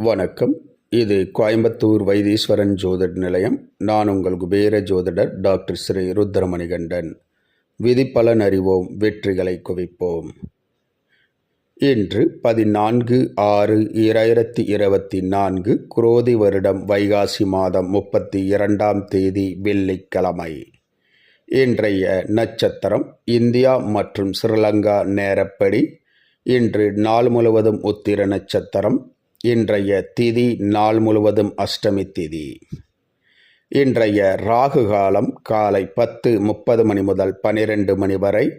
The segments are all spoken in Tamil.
வணக்கம். இது கோயம்புத்தூர் வைத்தீஸ்வரன் ஜோதிட நிலையம். நான் உங்கள் குபேர ஜோதிடர் டாக்டர் ஸ்ரீ ருத்ரமணிகண்டன். விதிப்பலன் அறிவோம் வெற்றிகளை குவிப்போம். இன்று பதினான்கு ஆறு இரண்டாயிரத்தி இருபத்தி நான்கு குரோதி வருடம் வைகாசி மாதம் முப்பத்தி இரண்டாம் தேதி வெள்ளிக்கிழமை. இன்றைய நட்சத்திரம் இந்தியா மற்றும் ஸ்ரீலங்கா நேரப்படி. இன்று நாள் முழுவதும் உத்திர நட்சத்திரம். இன்றைய திதி நாள் முழுவதும் அஷ்டமி திதி. இன்றைய ராகு காலம் காலை பத்து முப்பது மணி முதல் பனிரெண்டு மணி வரை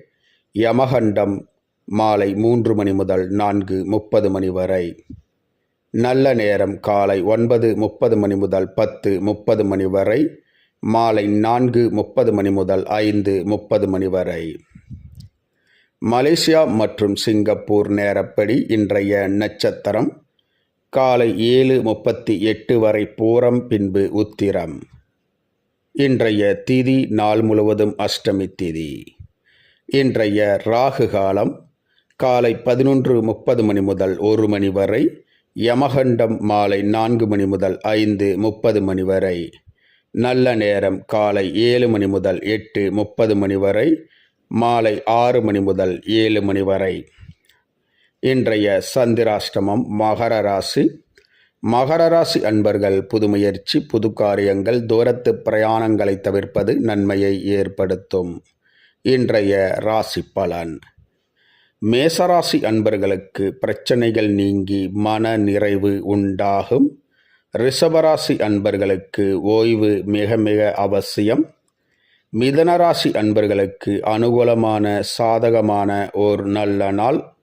யமகண்டம் மாலை மூன்று மணி முதல் நான்கு முப்பது மணி வரை. நல்ல நேரம் காலை ஒன்பது முப்பது மணி முதல் பத்து முப்பது மணி வரை மாலை நான்கு முப்பது மணி முதல் ஐந்து முப்பது மணி வரை. மலேசியா மற்றும் சிங்கப்பூர் நேரப்படி இன்றைய நட்சத்திரம் காலை ஏழு முப்பத்தி எட்டு வரை பூரம் பின்பு உத்திரம். இன்றைய திதி நாள் முழுவதும் அஷ்டமி திதி. இன்றைய ராகு காலம் காலை பதினொன்று முப்பது மணி முதல் ஒரு மணி வரை யமகண்டம் மாலை நான்கு மணி முதல் ஐந்து முப்பது மணி வரை நல்ல நேரம் காலை ஏழு மணி முதல் எட்டு முப்பது மணி வரை மாலை ஆறு மணி முதல் ஏழு மணி வரை. இன்றைய சந்திராஷ்டமம் மகர ராசி. மகர ராசி அன்பர்கள் புது முயற்சி புது காரியங்கள் தூரத்து பிரயாணங்களை தவிர்ப்பது நன்மையை ஏற்படுத்தும். இன்றைய ராசி பலன். மேசராசி அன்பர்களுக்கு பிரச்சனைகள் நீங்கி மன நிறைவு உண்டாகும். ரிஷபராசி அன்பர்களுக்கு ஓய்வு மிக மிக அவசியம். மிதனராசி அன்பர்களுக்கு அனுகூலமான சாதகமான ஒரு நல்ல நாள்.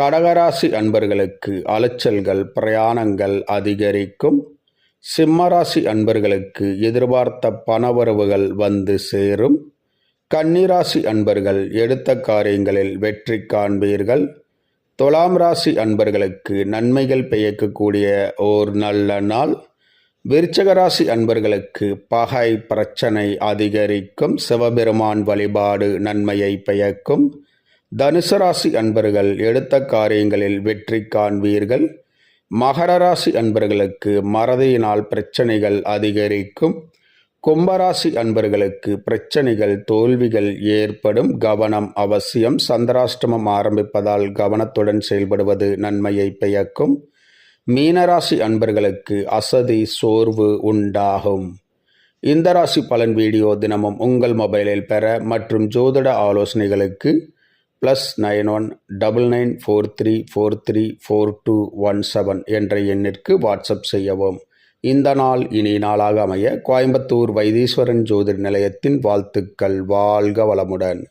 கடகராசி அன்பர்களுக்கு அலைச்சல்கள் பிரயாணங்கள் அதிகரிக்கும். சிம்மராசி அன்பர்களுக்கு எதிர்பார்த்த பணவரவுகள் வந்து சேரும். கன்னிராசி அன்பர்கள் எடுத்த காரியங்களில் வெற்றி காண்பீர்கள். துலாம் ராசி அன்பர்களுக்கு நன்மைகள் பெய்யக்கூடிய ஓர் நல்ல நாள். விருச்சகராசி அன்பர்களுக்கு பகை பிரச்சனை அதிகரிக்கும். சிவபெருமான் வழிபாடு நன்மையை பெயக்கும் தனுசு ராசி அன்பர்கள் எடுத்த காரியங்களில் வெற்றி காண்பீர்கள். மகர ராசி அன்பர்களுக்கு மறதியினால் பிரச்சனைகள் அதிகரிக்கும். கும்பராசி அன்பர்களுக்கு பிரச்சனைகள் தோல்விகள் ஏற்படும். கவனம் அவசியம். சந்திராஷ்டமம் ஆரம்பிப்பதால் கவனத்துடன் செயல்படுவது நன்மையை பெயக்கும் மீனராசி அன்பர்களுக்கு அசதி சோர்வு உண்டாகும். இந்த ராசி பலன் வீடியோ தினமும் உங்கள் மொபைலில் பெற மற்றும் ஜோதிட ஆலோசனைகளுக்கு plus nine one double nine four three four three four two one seven என்ற எண்ணிற்கு வாட்ஸ்அப் செய்யவும். இந்த நாள் இனி நாளாக அமைய கோயம்புத்தூர் வைத்தீஸ்வரன் ஜோதிர் நிலையத்தின் வாழ்த்துக்கள். வாழ்க வளமுடன்.